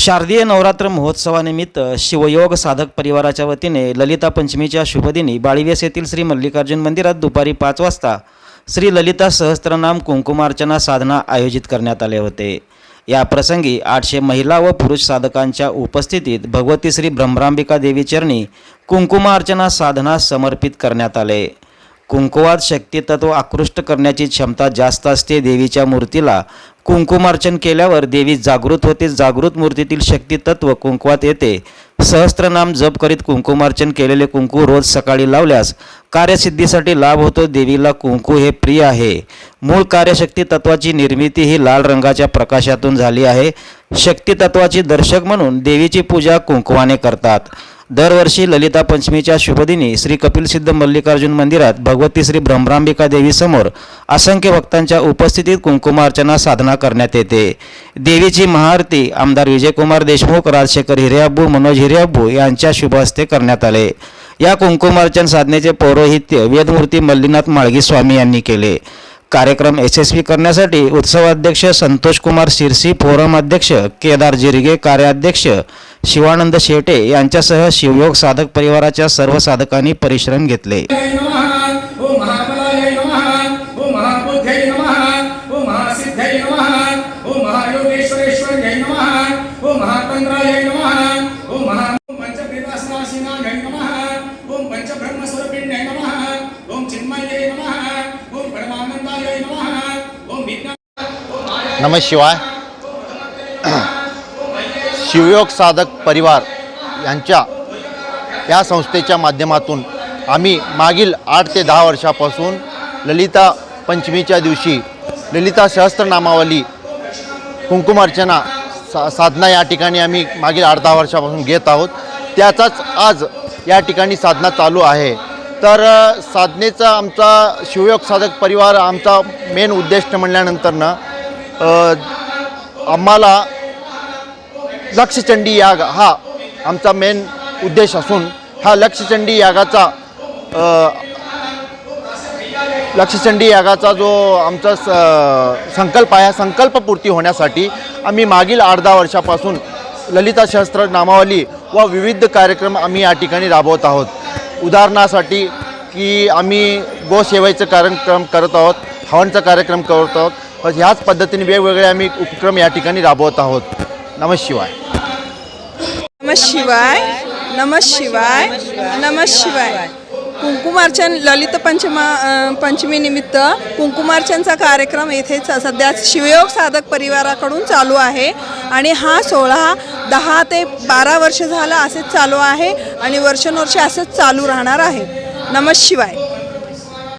शारदीय नवरात्र महोत्सवानिमित्त शिवयोग साधक परिवाराच्या वतीने ललिता पंचमीच्या शुभदिनी बाळीवेस येथील श्री मल्लिकार्जुन मंदिरात दुपारी पाच वाजता श्री ललिता सहस्त्रनाम कुंकुमार्चना साधना आयोजित करण्यात आले होते. या प्रसंगी आठशे महिला व पुरुष साधकांच्या उपस्थितीत भगवती श्री ब्रह्मरांबिका देवी चरणी कुंकुमार्चना साधना समर्पित करण्यात आले. कुंकुवात शक्तितत्व आकृष्ट करण्याची क्षमता जास्त असते देवीच्या मूर्तीला कुंकुमार्चन केल्यावर देवी जागृत होते. जागृत मूर्तीतील शक्तितत्व कुंकुवात येते. सहस्त्रनाम जप करीत कुंकुमार्चन केलेले कुंकू रोज सकाळी लावल्यास कार्यसिद्धीसाठी लाभ होतो. देवीला कुंकू हे प्रिय आहे. मूळ कार्यशक्ती तत्वाची निर्मिती ही लाल रंगाच्या प्रकाशातून झाली आहे. शक्ती तत्वाची दर्शक म्हणून देवीची पूजा कुंकुवाने करतात. दरवर्षी ललिता पंचमीच्या शुभदिनी श्री कपिलसिद्ध मल्लिकार्जुन मंदिरात भगवती श्री ब्रह्मरांबिका देवीसमोर असंख्य भक्तांच्या उपस्थितीत कुंकुमार्चना साधना करण्यात येते. देवीची महाआरती आमदार विजयकुमार देशमुख राजशेखर हिरेअब्बू मनोज हिरेअब्बू यांच्या शुभ हस्ते करण्यात आले. या कुंकुमार्चन साधनेचे पौरोहित्य वेदमूर्ती मल्लीनाथ माळगी स्वामी यांनी केले. कार्यक्रम यशस्वी करण्यासाठी उत्सवाध्यक्ष संतोष कुमार शिरसी फोरम अध्यक्ष केदार जिरगे कार्याध्यक्ष शिवानंद शेटे यांच्यासह शिवयोग साधक परिवाराच्या सर्व साधकांनी परिश्रम घेतले. नमः नम शिवाय. शिवयोग साधक परिवार यांच्या या संस्थेच्या माध्यमातून आम्ही मागील आठ ते दहा वर्षापासून ललिता पंचमीच्या दिवशी ललिता सहस्त्रनामावली कुंकुमार्चना सा साधना या ठिकाणी आम्ही मागील आठ दहा वर्षापासून घेत आहोत. त्याचाच आज या ठिकाणी साधना चालू आहे. तर साधनेचा आमचा शिवयोग साधक परिवार आमचा मेन उद्दिष्ट म्हणल्यानंतरनं आम्हाला लक्षचंडी याग हा आमचा मेन उद्देश असून हा लक्षचंडी यागाचा लक्षचंडी यागाचा जो आमचा स संकल्प आहे हा संकल्पपूर्ती होण्यासाठी आम्ही मागील आठ दहा वर्षापासून ललिता शास्त्र नामावली व विविध कार्यक्रम आम्ही या ठिकाणी राबवत आहोत. उदाहरणासाठी की आम्ही गोसेवेचं कार्यक्रम करत आहोत हवनचा कार्यक्रम करत आहोत ह्याच पद्धतीने वेगवेगळे आम्ही उपक्रम या ठिकाणी राबवत आहोत. नम शिवाय. नम शिवाय नम शिवाय नम शिवाय. कुंकुमार्चन ललित पंचमा पंचमीनिमित्त कुंकुमार्चनचा कार्यक्रम येथे सध्या शिवयोग साधक परिवाराकडून चालू आहे आणि हा सोहळा दहा ते बारा वर्ष झाला असेच चालू आहे आणि वर्षानुवर्षे असंच चालू राहणार आहे. नम शिवाय.